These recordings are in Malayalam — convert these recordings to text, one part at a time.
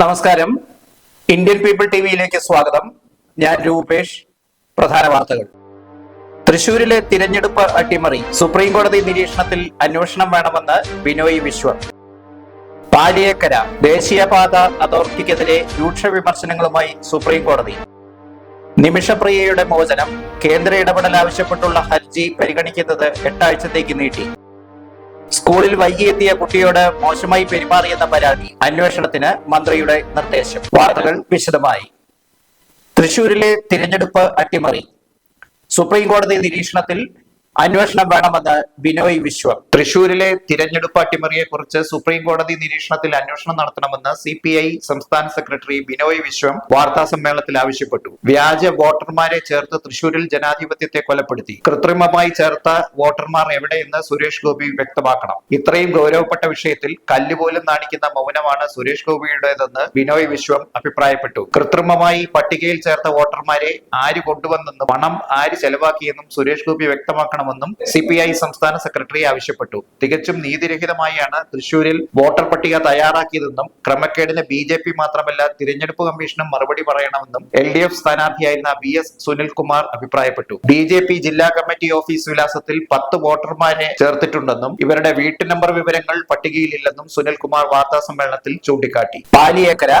നമസ്കാരം. ഇന്ത്യൻ പീപ്പിൾ ടി വിയിലേക്ക് സ്വാഗതം. ഞാൻ രൂപേഷ്. പ്രധാന വാർത്തകൾ. തൃശൂരിലെ തിരഞ്ഞെടുപ്പ് അട്ടിമറി. സുപ്രീം കോടതി നിരീക്ഷണത്തിൽ അന്വേഷണം വേണമെന്ന് ബിനോയ് വിശ്വം. പാലിയേക്കര ദേശീയപാത അതോറിറ്റിക്കെതിരെ രൂക്ഷ വിമർശനങ്ങളുമായി സുപ്രീം കോടതി. നിമിഷപ്രിയയുടെ മോചനം കേന്ദ്ര ഇടപെടൽ ആവശ്യപ്പെട്ടുള്ള ഹർജി പരിഗണിക്കുന്നത് എട്ടാഴ്ചത്തേക്ക് നീട്ടി. സ്കൂളിൽ വൈകിയെത്തിയ കുട്ടിയോട് മോശമായി പെരുമാറിയെന്ന പരാതി അന്വേഷണത്തിന് മന്ത്രിയുടെ നിർദ്ദേശം. വാർത്തകൾ വിശദമായി. തൃശൂരിലെ തിരഞ്ഞെടുപ്പ് അട്ടിമറി. സുപ്രീം കോടതി നിരീക്ഷണത്തിൽ അന്വേഷണം വേണമെന്ന് ബിനോയ് വിശ്വം. തൃശൂരിലെ തിരഞ്ഞെടുപ്പ് അട്ടിമറിയെ കുറിച്ച് സുപ്രീം കോടതി നിരീക്ഷണത്തിൽ അന്വേഷണം നടത്തണമെന്ന് സി പി ഐ സംസ്ഥാന സെക്രട്ടറി ബിനോയ് വിശ്വം വാർത്താ സമ്മേളനത്തിൽ ആവശ്യപ്പെട്ടു. വ്യാജ വോട്ടർമാരെ ചേർത്ത് തൃശൂരിൽ ജനാധിപത്യത്തെ കൊലപ്പെടുത്തി. കൃത്രിമമായി ചേർത്ത വോട്ടർമാർ എവിടെയെന്ന് സുരേഷ് ഗോപി വ്യക്തമാക്കണം. ഇത്രയും ഗൗരവപ്പെട്ട വിഷയത്തിൽ കല്ലുപോലും നാണിക്കുന്ന മൗനമാണ് സുരേഷ് ഗോപിയുടേതെന്ന് ബിനോയ് വിശ്വം അഭിപ്രായപ്പെട്ടു. കൃത്രിമമായി പട്ടികയിൽ ചേർത്ത വോട്ടർമാരെ ആര് കൊണ്ടുവന്നെന്നും പണം ആര് ചെലവാക്കിയെന്നും സുരേഷ് ഗോപി വ്യക്തമാക്കണമെന്നും സി പി ഐ സംസ്ഥാന സെക്രട്ടറി ആവശ്യപ്പെട്ടു. തികച്ചും നീതിരഹിതമായാണ് തൃശൂരിൽ വോട്ടർ പട്ടിക തയ്യാറാക്കിയതെന്നും ക്രമക്കേടിന് ബി ജെ പി മാത്രമല്ല തിരഞ്ഞെടുപ്പ് കമ്മീഷനും മറുപടി പറയണമെന്നും എൽ ഡി എഫ് സ്ഥാനാർത്ഥിയായിരുന്ന ബി എസ് സുനിൽകുമാർ അഭിപ്രായപ്പെട്ടു. ബി ജെ പി ജില്ലാ കമ്മിറ്റി ഓഫീസ് വിലാസത്തിൽ പത്ത് വോട്ടർമാരെ ചേർത്തിട്ടുണ്ടെന്നും ഇവരുടെ വീട്ടു നമ്പർ വിവരങ്ങൾ പട്ടികയിലില്ലെന്നും സുനിൽകുമാർ വാർത്താ സമ്മേളനത്തിൽ ചൂണ്ടിക്കാട്ടി. പാലിയേക്കര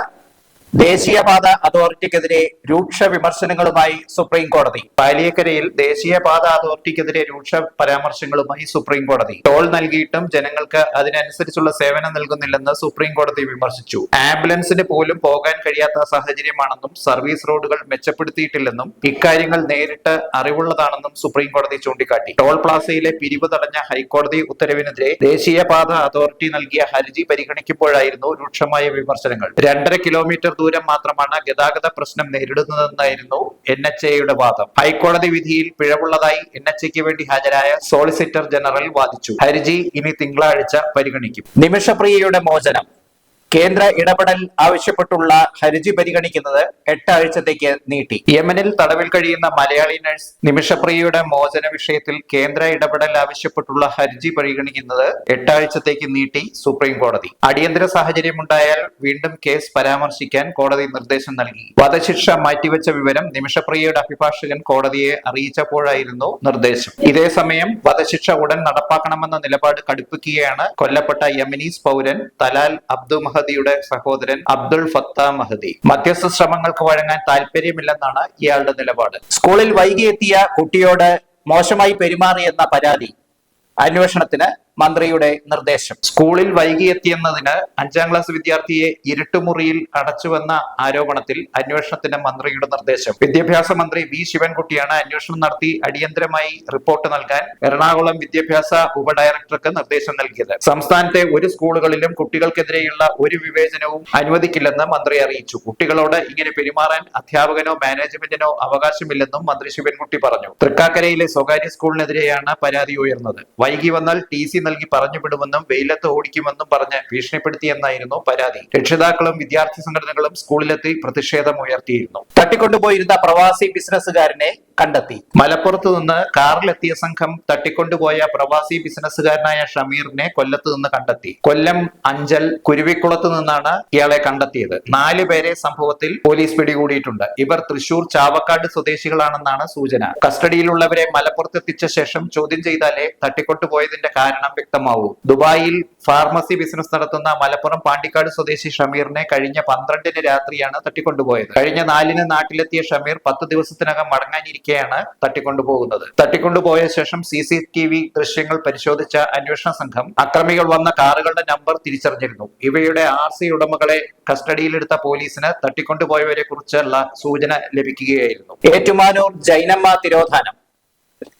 ദേശീയപാത അതോറിറ്റിക്കെതിരെ രൂക്ഷ വിമർശനങ്ങളുമായി സുപ്രീം കോടതി. പാലിയക്കരയിൽ ദേശീയപാത അതോറിറ്റിക്കെതിരെ രൂക്ഷ പരാമർശങ്ങളുമായി സുപ്രീം കോടതി. ടോൾ നൽകിയിട്ടും ജനങ്ങൾക്ക് അതിനനുസരിച്ചുള്ള സേവനം നൽകുന്നില്ലെന്ന് സുപ്രീം കോടതി വിമർശിച്ചു. ആംബുലൻസിന് പോലും പോകാൻ കഴിയാത്ത സാഹചര്യമാണെന്നും സർവീസ് റോഡുകൾ മെച്ചപ്പെടുത്തിയിട്ടില്ലെന്നും ഇക്കാര്യങ്ങൾ നേരിട്ട് അറിവുള്ളതാണെന്നും സുപ്രീം കോടതി ചൂണ്ടിക്കാട്ടി. ടോൾ പ്ലാസയിലെ പിരിവ് തടഞ്ഞ ഹൈക്കോടതി ഉത്തരവിനെതിരെ ദേശീയപാത അതോറിറ്റി നൽകിയ ഹർജി പരിഗണിക്കുമ്പോഴായിരുന്നു രൂക്ഷമായ വിമർശനങ്ങൾ. രണ്ടര കിലോമീറ്റർ ദൂരം മാത്രമാണ് ഗതാഗത പ്രശ്നം നേരിടുന്നതെന്നായിരുന്നു എൻ എച്ച് എയുടെ വാദം. ഹൈക്കോടതി വിധിയിൽ പിഴവുള്ളതായി എൻ എച്ച് എക്ക് വേണ്ടി ഹാജരായ സോളിസിറ്റർ ജനറൽ വാദിച്ചു. ഹർജി ഇനി തിങ്കളാഴ്ച പരിഗണിക്കും. നിമിഷപ്രിയയുടെ മോചനം. കേന്ദ്ര ഇടപെടൽ ആവശ്യപ്പെട്ടുള്ള ഹർജി പരിഗണിക്കുന്നത് എട്ടാഴ്ചത്തേക്ക് നീട്ടി. യമനിൽ തടവിൽ കഴിയുന്ന മലയാളി നഴ്സ് നിമിഷപ്രിയയുടെ മോചന വിഷയത്തിൽ കേന്ദ്ര ഇടപെടൽ ആവശ്യപ്പെട്ടുള്ള ഹർജി പരിഗണിക്കുന്നത് എട്ടാഴ്ചത്തേക്ക് നീട്ടി സുപ്രീം കോടതി. അടിയന്തര സാഹചര്യമുണ്ടായാൽ വീണ്ടും കേസ് പരാമർശിക്കാൻ കോടതി നിർദ്ദേശം നൽകി. വധശിക്ഷ മാറ്റിവെച്ച വിവരം നിമിഷപ്രിയയുടെ അഭിഭാഷകൻ കോടതിയെ അറിയിച്ചപ്പോഴായിരുന്നു നിർദ്ദേശം. ഇതേസമയം വധശിക്ഷ ഉടൻ നടപ്പാക്കണമെന്ന നിലപാട് കടുപ്പിക്കുകയാണ് കൊല്ലപ്പെട്ട യമനീസ് പൗരൻ തലാൽ അബ്ദു മഹദിയുടെ സഹോദരൻ അബ്ദുൾ ഫത്ത മഹദി. മധ്യസ്ഥ ശ്രമങ്ങൾക്ക് വഴങ്ങാൻ താല്പര്യമില്ലെന്നാണ് ഇയാളുടെ നിലപാട്. സ്കൂളിൽ വൈകിയെത്തിയ കുട്ടിയോട് മോശമായി പെരുമാറിയെന്ന പരാതി അന്വേഷണത്തിന് മന്ത്രിയുടെ നിർദ്ദേശം. സ്കൂളിൽ വൈകിയെത്തിയെന്നതിന് അഞ്ചാം ക്ലാസ് വിദ്യാർത്ഥിയെ ഇരുട്ടുമുറിയിൽ അടച്ചുവെന്ന ആരോപണത്തിൽ അന്വേഷണത്തിന് മന്ത്രിയുടെ നിർദ്ദേശം. വിദ്യാഭ്യാസ മന്ത്രി വി. ശിവൻകുട്ടിയാണ് അന്വേഷണം നടത്തി അടിയന്തരമായി റിപ്പോർട്ട് നൽകാൻ എറണാകുളം വിദ്യാഭ്യാസ ഉപഡയറക്ടർക്ക് നിർദ്ദേശം നൽകിയത്. സംസ്ഥാനത്തെ ഒരു സ്കൂളുകളിലും കുട്ടികൾക്കെതിരെയുള്ള ഒരു വിവേചനവും അനുവദിക്കില്ലെന്ന് മന്ത്രി അറിയിച്ചു. കുട്ടികളോട് ഇങ്ങനെ പെരുമാറാൻ അധ്യാപകനോ മാനേജ്മെന്റിനോ അവകാശമില്ലെന്നും മന്ത്രി ശിവൻകുട്ടി പറഞ്ഞു. തൃക്കാക്കരയിലെ സ്വകാര്യ സ്കൂളിനെതിരെയാണ് പരാതി ഉയർന്നത്. വൈകി വന്നാൽ ടി. സി. നൽകി പറഞ്ഞു വിടുമെന്നും വെയിലത്ത് ഓടിക്കുമെന്നും പറഞ്ഞ് ഭീഷണിപ്പെടുത്തിയെന്നായിരുന്നു പരാതി. രക്ഷിതാക്കളും വിദ്യാർത്ഥി സംഘടനകളും സ്കൂളിലെത്തി പ്രതിഷേധം ഉയർത്തിയിരുന്നു തട്ടിക്കൊണ്ടുപോയിരുന്ന പ്രവാസി ബിസിനസ്സുകാരനെ കണ്ടെത്തി. മലപ്പുറത്ത് നിന്ന് കാറിലെത്തിയ സംഘം തട്ടിക്കൊണ്ടുപോയ പ്രവാസി ബിസിനസ്സുകാരനായ ഷമീറിനെ കൊല്ലത്ത് നിന്ന് കണ്ടെത്തി. കൊല്ലം അഞ്ചൽ കുരുവിക്കുളത്ത് നിന്നാണ് ഇയാളെ കണ്ടെത്തിയത്. നാല് പേരെ സംഭവത്തിൽ പോലീസ് പിടികൂടിയിട്ടുണ്ട്. ഇവർ തൃശൂർ ചാവക്കാട് സ്വദേശികളാണെന്നാണ് സൂചന. കസ്റ്റഡിയിലുള്ളവരെ മലപ്പുറത്തെത്തിച്ച ശേഷം ചോദ്യം ചെയ്താലേ തട്ടിക്കൊണ്ടുപോയതിന്റെ കാരണം വ്യക്തമാവൂ. ദുബായിൽ ഫാർമസി ബിസിനസ് നടത്തുന്ന മലപ്പുറം പാണ്ടിക്കാട് സ്വദേശി ഷമീറിനെ കഴിഞ്ഞ പന്ത്രണ്ടിന് രാത്രിയാണ് തട്ടിക്കൊണ്ടുപോയത്. കഴിഞ്ഞ നാലിന് നാട്ടിലെത്തിയ ഷമീർ പത്ത് ദിവസത്തിനകം മടങ്ങാനിരിക്കെയാണ് തട്ടിക്കൊണ്ടുപോകുന്നത്. തട്ടിക്കൊണ്ടുപോയ ശേഷം സി സി ടി വി ദൃശ്യങ്ങൾ പരിശോധിച്ച അന്വേഷണ സംഘം അക്രമികൾ വന്ന കാറുകളുടെ നമ്പർ തിരിച്ചറിഞ്ഞിരുന്നു. ഇവയുടെ ആർ സി ഉടമകളെ കസ്റ്റഡിയിലെടുത്ത പോലീസിന് തട്ടിക്കൊണ്ടുപോയവരെ കുറിച്ചുള്ള സൂചന ലഭിക്കുകയായിരുന്നു. ഏറ്റുമാനൂർ ജൈനമ്മ തിരോധാനം.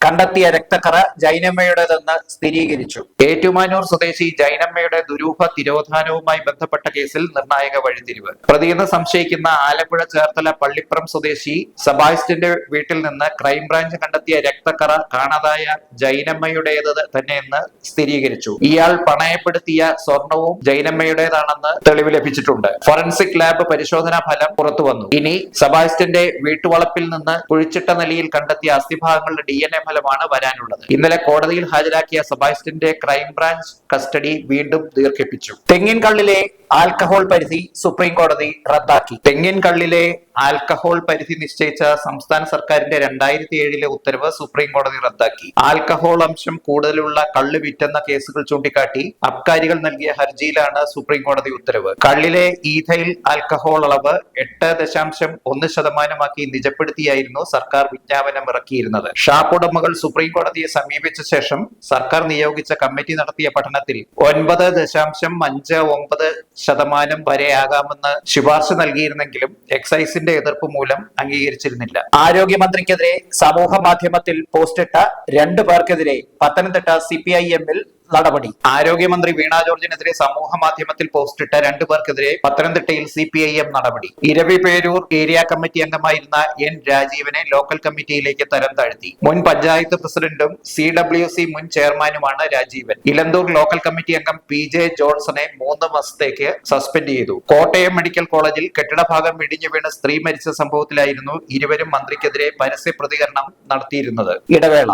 കണ്ടെത്തിയ രക്തക്കറ ജൈനമ്മയുടേതെന്ന് സ്ഥിരീകരിച്ചു. ഏറ്റുമാനൂർ സ്വദേശി ജൈനമ്മയുടെ ദുരൂഹ തിരോധാനവുമായി ബന്ധപ്പെട്ട കേസിൽ നിർണായക വഴിത്തിരിവ്. പ്രതിയെന്ന് സംശയിക്കുന്ന ആലപ്പുഴ ചേർത്തല പള്ളിപ്പുറം സ്വദേശി സബാസ്റ്റിന്റെ വീട്ടിൽ നിന്ന് ക്രൈംബ്രാഞ്ച് കണ്ടെത്തിയ രക്തക്കറ കാണാതായ ജൈനമ്മയുടേത് തന്നെയെന്ന് സ്ഥിരീകരിച്ചു. ഇയാൾ പണയപ്പെടുത്തിയ സ്വർണവും ജൈനമ്മയുടേതാണെന്ന് തെളിവ് ലഭിച്ചിട്ടുണ്ട്. ഫോറൻസിക് ലാബ് പരിശോധനാ ഫലം പുറത്തുവന്നു. ഇനി സബാസ്റ്റിന്റെ വീട്ടുവളപ്പിൽ നിന്ന് കുഴിച്ചിട്ട നിലയിൽ കണ്ടെത്തിയ അസ്ഥിഭാഗങ്ങളുടെ ഡി എ ഫലമാണ് വരാനുള്ളത്. ഇന്നലെ കോടതിയിൽ ഹാജരാക്കിയ സെബാസ്റ്റ്യന്റെ ക്രൈംബ്രാഞ്ച് കസ്റ്റഡി വീണ്ടും ദീർഘിപ്പിച്ചു. തെങ്ങിൻകള്ളിലെ ആൽക്കഹോൾ പരിധി സുപ്രീം കോടതി റദ്ദാക്കി. തെങ്ങിൻ കള്ളിലെ ആൽക്കഹോൾ പരിധി നിശ്ചയിച്ച സംസ്ഥാന സർക്കാരിന്റെ രണ്ടായിരത്തി ഏഴിലെ ഉത്തരവ് സുപ്രീം കോടതി റദ്ദാക്കി. ആൽക്കഹോൾ അംശം കൂടുതലുള്ള കള്ള് വിറ്റെന്ന കേസുകൾ ചൂണ്ടിക്കാട്ടി അബ്കാരികൾ നൽകിയ ഹർജിയിലാണ് സുപ്രീം കോടതി ഉത്തരവ്. കള്ളിലെ ഈഥൈൽ ആൽക്കഹോൾ അളവ് എട്ട് ദശാംശം ഒന്ന് ശതമാനമാക്കി നിജപ്പെടുത്തിയായിരുന്നു സർക്കാർ വിജ്ഞാപനം ഇറക്കിയിരുന്നത് ഷാപ്പ് ഉടമകൾ സുപ്രീം കോടതിയെ സമീപിച്ച ശേഷം സർക്കാർ നിയോഗിച്ച കമ്മിറ്റി നടത്തിയ പഠനത്തിൽ ഒൻപത് ദശാംശം അഞ്ച് ഒമ്പത് ശതമാനം വരെയാകാമെന്ന് ശുപാർശ നൽകിയിരുന്നെങ്കിലും എക്സൈസിന്റെ എതിർപ്പ് മൂലം അംഗീകരിച്ചിരുന്നില്ല. ആരോഗ്യമന്ത്രിക്കെതിരെ സമൂഹ മാധ്യമത്തിൽ പോസ്റ്റിട്ട രണ്ടു പേർക്കെതിരെ പത്തനംതിട്ട സി പി ഐ എമ്മിൽ നടപടി. ആരോഗ്യമന്ത്രി വീണ ജോർജിനെതിരെ സമൂഹ മാധ്യമത്തിൽ പോസ്റ്റിട്ട രണ്ടു പേർക്കെതിരെ പത്തനംതിട്ടയിൽ സി പി ഐ എം നടപടി. ഇരവി പേരൂർ ഏരിയ കമ്മിറ്റി അംഗമായിരുന്ന എൻ രാജീവനെ ലോക്കൽ കമ്മിറ്റിയിലേക്ക് തരം താഴ്ത്തി. മുൻ പഞ്ചായത്ത് പ്രസിഡന്റും സി ഡബ്ല്യു സി മുൻ ചെയർമാനുമാണ് രാജീവൻ. ഇലന്തൂർ ലോക്കൽ കമ്മിറ്റി അംഗം പി ജെ ജോൺസണെ മൂന്ന് മാസത്തേക്ക് സസ്പെൻഡ് ചെയ്തു. കോട്ടയം മെഡിക്കൽ കോളേജിൽ കെട്ടിടഭാഗം ഇടിഞ്ഞു വീണ് സ്ത്രീ മരിച്ച സംഭവത്തിലായിരുന്നു ഇരുവരും മന്ത്രിക്കെതിരെ പരസ്യ പ്രതികരണം നടത്തിയിരുന്നത്. ഇടവേള.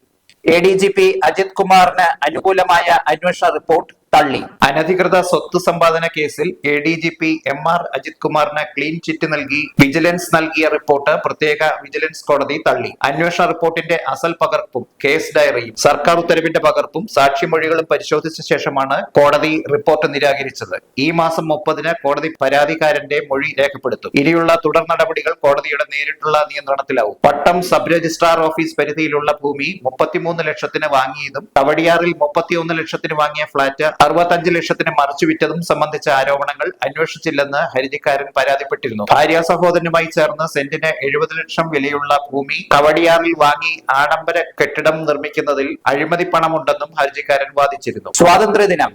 A D G P Ajith കുമാറിന് അനുകൂലമായ അന്വേഷണ റിപ്പോർട്ട് തള്ളി. അനധികൃത സ്വത്ത് സമ്പാദന കേസിൽ A D G P M R Ajith കുമാറിന് ക്ലീൻ ചിറ്റ് നൽകി. വിജിലൻസ് നൽകിയ റിപ്പോർട്ട് പ്രത്യേക വിജിലൻസ് കോടതി തള്ളി. അന്വേഷണ റിപ്പോർട്ടിന്റെ അസൽ പകർപ്പും കേസ് ഡയറിയും സർക്കാർ ഉത്തരവിന്റെ പകർപ്പും സാക്ഷിമൊഴികളും പരിശോധിച്ച ശേഷമാണ് കോടതി റിപ്പോർട്ട് നിരാകരിച്ചത്. ഈ മാസം മുപ്പതിന് കോടതി പരാതിക്കാരന്റെ മൊഴി രേഖപ്പെടുത്തും. ഇനിയുള്ള തുടർ നടപടികൾ കോടതിയുടെ നേരിട്ടുള്ള നിയന്ത്രണത്തിലാവും. പട്ടം സബ് രജിസ്ട്രാർ ഓഫീസ് പരിധിയിലുള്ള ഭൂമി മുപ്പത്തിമൂന്ന് ലക്ഷത്തിന് വാങ്ങിയതും തവടിയാറിൽ മുപ്പത്തിയൊന്ന് ലക്ഷത്തിന് വാങ്ങിയ ഫ്ളാറ്റ് അറുപത്തഞ്ച് ലക്ഷത്തിന് മറിച്ചു വിറ്റതും സംബന്ധിച്ച ആരോപണങ്ങൾ അന്വേഷിച്ചില്ലെന്ന് ഹരിജിക്കാരൻ പരാതിപ്പെട്ടിരുന്നു. ഭാര്യ സഹോദരനുമായി ചേർന്ന് സെന്റിന് എഴുപത് ലക്ഷം വിലയുള്ള ഭൂമി കവടിയാറിൽ വാങ്ങി ആഡംബര കെട്ടിടം നിർമ്മിക്കുന്നതിൽ അഴിമതി പണമുണ്ടെന്നും ഹർജിക്കാരൻ വാദിച്ചിരുന്നു. സ്വാതന്ത്ര്യദിനം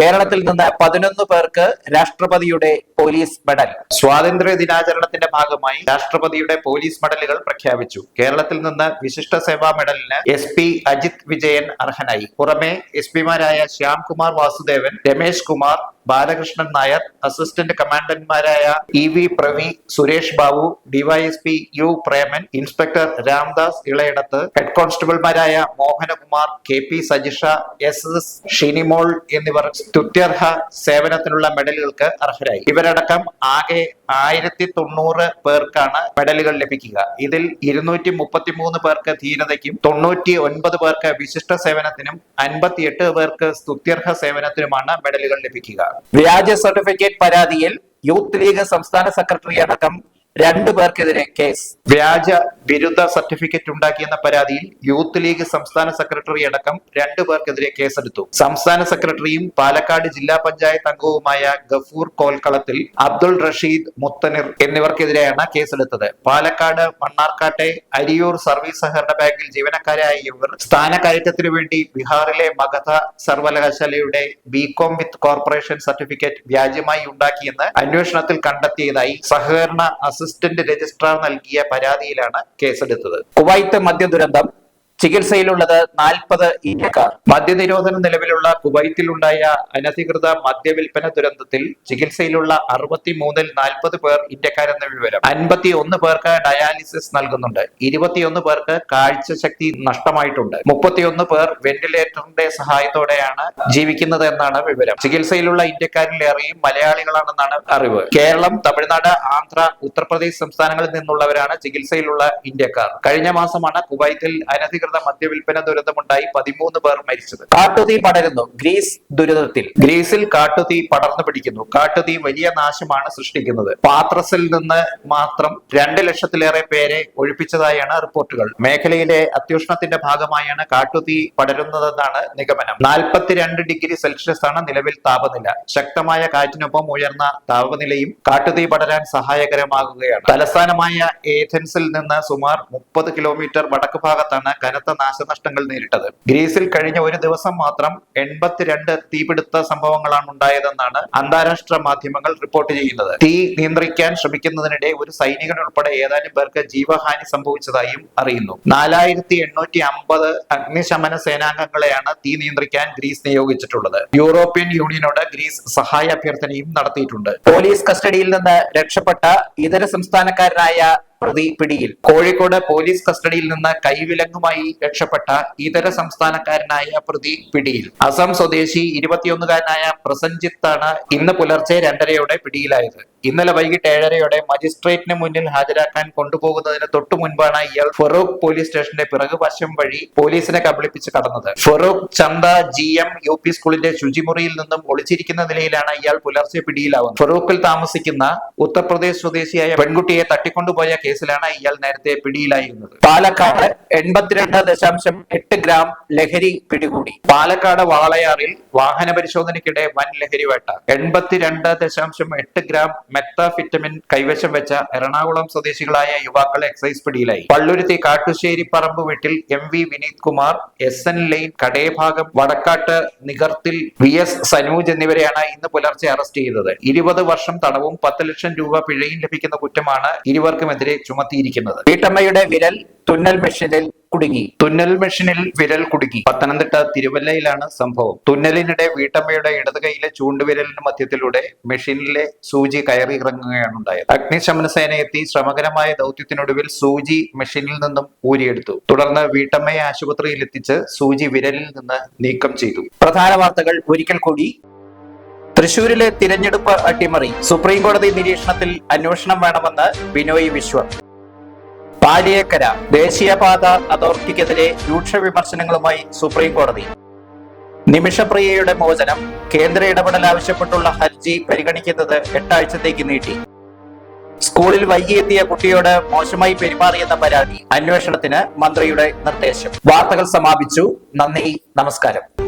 കേരളത്തിൽ നിന്ന് പതിനൊന്ന് പേർക്ക് രാഷ്ട്രപതിയുടെ പോലീസ് മെഡൽ. സ്വാതന്ത്ര്യ ദിനാചരണത്തിന്റെ ഭാഗമായി രാഷ്ട്രപതിയുടെ പോലീസ് മെഡലുകൾ പ്രഖ്യാപിച്ചു. കേരളത്തിൽ നിന്ന് വിശിഷ്ട സേവാ മെഡലിന് എസ് പി അജിത് വിജയൻ അർഹനായി. പുറമെ എസ് പിമാരായ Shyamkumar Vasudevan Ramesh Kumar Balakrishnan Nair assistant കമാൻഡന്റ്മാരായ E V Pravi Suresh Babu DySP U Preman inspector Ramdas Elayidath head കോൺസ്റ്റബിൾമാരായ Mohanakumar K P Sajisha S S Shinimol എന്നിവർ സ്തുത്യർഹ സേവനത്തിനുള്ള മെഡലുകൾക്ക് അർഹരായി. ഇവരടക്കം ആകെ ആയിരത്തി തൊണ്ണൂറ് പേർക്കാണ് മെഡലുകൾ ലഭിക്കുക. ഇതിൽ ഇരുന്നൂറ്റി മുപ്പത്തി മൂന്ന് പേർക്ക് ധീരതയ്ക്കും തൊണ്ണൂറ്റി ഒൻപത് പേർക്ക് വിശിഷ്ട സേവനത്തിനും അൻപത്തിയെട്ട് പേർക്ക് സ്തുത്യർഹ സേവനത്തിനുമാണ് മെഡലുകൾ ലഭിക്കുക. വ്യാജ സർട്ടിഫിക്കറ്റ് പരാതിയിൽ യൂത്ത് ലീഗ് സംസ്ഥാന സെക്രട്ടറി അടക്കം രണ്ടു പേർക്കെതിരെ കേസ്. വ്യാജ ബിരുദ സർട്ടിഫിക്കറ്റ് ഉണ്ടാക്കിയെന്ന പരാതിയിൽ യൂത്ത് ലീഗ് സംസ്ഥാന സെക്രട്ടറി അടക്കം രണ്ടു പേർക്കെതിരെ കേസെടുത്തു. സംസ്ഥാന സെക്രട്ടറിയും പാലക്കാട് ജില്ലാ പഞ്ചായത്ത് അംഗവുമായ ഗഫൂർ കോൽക്കളത്തിൽ അബ്ദുൾ റഷീദ് മുത്തനിർ എന്നിവർക്കെതിരെയാണ് കേസെടുത്തത്. പാലക്കാട് മണ്ണാർക്കാട്ടെ അരിയൂർ സർവീസ് സഹകരണ ബാങ്കിൽ ജീവനക്കാരായ ഇവർ സ്ഥാനക്കയറ്റത്തിനു വേണ്ടി ബീഹാറിലെ മഗധ സർവകലാശാലയുടെ ബികോം വിത്ത് കോർപ്പറേഷൻ സർട്ടിഫിക്കറ്റ് വ്യാജമായി ഉണ്ടാക്കിയെന്ന് അന്വേഷണത്തിൽ കണ്ടെത്തിയതായി സഹകരണ അസിസ്റ്റന്റ് അസിസ്റ്റന്റ് രജിസ്ട്രാർ നൽകിയ പരാതിയിലാണ് കേസെടുത്തത്. കുവൈത്ത് മദ്യ ദുരന്തം ചികിത്സയിലുള്ളത് നാൽപ്പത് ഇന്ത്യക്കാർ. മദ്യനിരോധനം നിലവിലുള്ള കുവൈത്തിലുണ്ടായ അനധികൃത മദ്യവിൽപ്പന ദുരന്തത്തിൽ ചികിത്സയിലുള്ള അറുപത്തിമൂന്നിൽ നാൽപ്പത് പേർ ഇന്ത്യക്കാരെന്ന വിവരം. അൻപത്തി ഒന്ന് പേർക്ക് ഡയാലിസിസ് നൽകുന്നുണ്ട്. ഇരുപത്തിയൊന്ന് പേർക്ക് കാഴ്ചശക്തി നഷ്ടമായിട്ടുണ്ട്. മുപ്പത്തിയൊന്ന് പേർ വെന്റിലേറ്ററിന്റെ സഹായത്തോടെയാണ് ജീവിക്കുന്നത് എന്നാണ് വിവരം. ചികിത്സയിലുള്ള ഇന്ത്യക്കാരിലേറെയും മലയാളികളാണെന്നാണ് അറിവ്. കേരളം തമിഴ്നാട് ആന്ധ്ര ഉത്തർപ്രദേശ് സംസ്ഥാനങ്ങളിൽ നിന്നുള്ളവരാണ് ചികിത്സയിലുള്ള ഇന്ത്യക്കാർ. കഴിഞ്ഞ മാസമാണ് കുവൈത്തിൽ അനധികൃത മദ്യവിൽപ്പന ദുരന്തമുണ്ടായി പതിമൂന്ന് പേർ മരിച്ചത്. കാട്ടുതീ പടരുന്നു. ഗ്രീസ് ദുരിതത്തിൽ. ഗ്രീസിൽ കാട്ടുതീ പടർന്നു പിടിക്കുന്നു. കാട്ടുതീ വലിയ നാശമാണ് സൃഷ്ടിക്കുന്നത്. പാത്രസിൽ നിന്ന് മാത്രം രണ്ട് ലക്ഷത്തിലേറെ പേരെ ഒഴിപ്പിച്ചതായാണ് റിപ്പോർട്ടുകൾ. മേഖലയിലെ അത്യുഷ്ണത്തിന്റെ ഭാഗമായാണ് കാട്ടുതീ പടരുന്നതെന്നാണ് നിഗമനം. നാൽപ്പത്തിരണ്ട് ഡിഗ്രി സെൽഷ്യസ് ആണ് നിലവിൽ താപനില. ശക്തമായ കാറ്റിനൊപ്പം ഉയർന്ന താപനിലയും കാട്ടുതീ പടരാൻ സഹായകരമാകുകയാണ്. തലസ്ഥാനമായ ഏഥൻസിൽ നിന്ന് സുമാർ മുപ്പത് കിലോമീറ്റർ വടക്ക് ഭാഗത്താണ് കനത്ത നാശനഷ്ടങ്ങൾ നേരിട്ടത്. ഗ്രീസിൽ കഴിഞ്ഞ ഒരു ദിവസം മാത്രം എൺപത്തിരണ്ട് തീപിടുത്ത സംഭവങ്ങളാണ് ഉണ്ടായതെന്നാണ് അന്താരാഷ്ട്ര മാധ്യമങ്ങൾ റിപ്പോർട്ട് ചെയ്യുന്നത്. തീ നിയന്ത്രിക്കാൻ ശ്രമിക്കുന്നതിനിടെ ഒരു സൈനികനുൾപ്പെടെ ഏതാനും പേർക്ക് ജീവഹാനി സംഭവിച്ചതായും അറിയുന്നു. നാലായിരത്തി എണ്ണൂറ്റി അമ്പത് അഗ്നിശമന സേനാംഗങ്ങളെയാണ് തീ നിയന്ത്രിക്കാൻ ഗ്രീസ് നിയോഗിച്ചിട്ടുള്ളത്. യൂറോപ്യൻ യൂണിയനോട് ഗ്രീസ് സഹായ അഭ്യർത്ഥനയും നടത്തിയിട്ടുണ്ട്. പോലീസ് കസ്റ്റഡിയിൽ നിന്ന് രക്ഷപ്പെട്ട ഇതര സംസ്ഥാനക്കാരനായ പ്രതി പിടിയിൽ. കോഴിക്കോട് പോലീസ് കസ്റ്റഡിയിൽ നിന്ന് കൈവിലങ്ങുമായി രക്ഷപ്പെട്ട ഇതര സംസ്ഥാനക്കാരനായ പ്രതി പിടിയിൽ. അസം സ്വദേശി ഇരുപത്തിയൊന്നുകാരനായ പ്രസഞ്ജിത്താണ് ഇന്ന് പുലർച്ചെ രണ്ടരയോടെ പിടിയിലായത്. ഇന്നലെ വൈകിട്ട് ഏഴരയോടെ മജിസ്ട്രേറ്റിന് മുന്നിൽ ഹാജരാക്കാൻ കൊണ്ടുപോകുന്നതിന് തൊട്ടു മുൻപാണ് ഇയാൾ ഫറൂഖ് പോലീസ് സ്റ്റേഷന്റെ പിറകു വശം വഴി പോലീസിനെ കബളിപ്പിച്ച് കടന്നത്. Farook Chanda G M U P സ്കൂളിന്റെ ശുചിമുറിയിൽ നിന്നും ഒളിച്ചിരിക്കുന്ന നിലയിലാണ് ഇയാൾ പുലർച്ചെ പിടിയിലാവുന്നത്. ഫറൂഖിൽ താമസിക്കുന്ന ഉത്തർപ്രദേശ് സ്വദേശിയായ പെൺകുട്ടിയെ തട്ടിക്കൊണ്ടുപോയ കേസിലാണ് ഇയാൾ നേരത്തെ പിടിയിലായിരുന്നത്. പാലക്കാട് എൺപത്തിരണ്ട് ദശാംശം എട്ട് ഗ്രാം ലഹരി പിടികൂടി. പാലക്കാട് വാളയാറിൽ വാഹന പരിശോധനയ്ക്കിടെ വൻ ലഹരി വേട്ട. എൺപത്തിരണ്ട് ദശാംശം എട്ട് ഗ്രാം മെത്താഫിറ്റമിൻ കൈവശം വെച്ച എറണാകുളം സ്വദേശികളായ യുവാക്കൾ എക്സൈസ് പിടിയിലായി. പള്ളുരുത്തി കാട്ടുശ്ശേരി പറമ്പ് വീട്ടിൽ M V Vineeth Kumar S N line Kadayabhagam Vadakkattu നികർത്തിൽ V S Sanooj എന്നിവരെയാണ് ഇന്ന് പുലർച്ചെ അറസ്റ്റ് ചെയ്തത്. ഇരുപത് വർഷം തടവും പത്ത് ലക്ഷം രൂപ പിഴയും ലഭിക്കുന്ന കുറ്റമാണ് ഇരുവർക്കുമെതിരെ ചുമത്തിയിരിക്കുന്നത്. വീട്ടമ്മയുടെ വിരൽ തുന്നൽ മെഷീനിൽ കുടുങ്ങി. തുന്നൽ മെഷീനിൽ വിരൽ കുടുങ്ങി. പത്തനംതിട്ട തിരുവല്ലയിലാണ് സംഭവം. തുന്നലിനിടെ വീട്ടമ്മയുടെ ഇടത് കൈയിലെ ചൂണ്ടുവിരലിന് മധ്യത്തിലൂടെ മെഷീനിലെ സൂചി കയറി ഇറങ്ങുകയാണ് ഉണ്ടായത് അഗ്നിശമന സേന എത്തി ശ്രമകരമായ ദൗത്യത്തിനൊടുവിൽ സൂചി മെഷീനിൽ നിന്നും ഊരിയെടുത്തു. തുടർന്ന് വീട്ടമ്മയെ ആശുപത്രിയിൽ എത്തിച്ച് സൂചി വിരലിൽ നിന്ന് നീക്കം ചെയ്തു. പ്രധാന വാർത്തകൾ ഒരിക്കൽ കൂടി തൃശൂരിലെ തിരഞ്ഞെടുപ്പ് അട്ടിമറി. സുപ്രീം കോടതി നിരീക്ഷണത്തിൽ അന്വേഷണം വേണമെന്ന് ബിനോയ് വിശ്വം. പാലിയേക്കര ദേശീയപാത അതോറിറ്റിക്കെതിരെ രൂക്ഷ വിമർശനങ്ങളുമായി സുപ്രീം കോടതി നിമിഷപ്രിയയുടെ മോചനം കേന്ദ്ര ഇടപെടൽ ആവശ്യപ്പെട്ടുള്ള ഹർജി പരിഗണിക്കുന്നത് എട്ടാഴ്ചത്തേക്ക് നീട്ടി. സ്കൂളിൽ വൈകിയെത്തിയ കുട്ടിയോട് മോശമായി പെരുമാറിയെന്ന പരാതി അന്വേഷണത്തിന് മന്ത്രിയുടെ നിർദ്ദേശം. വാർത്തകൾ സമാപിച്ചു. നന്ദി നമസ്കാരം.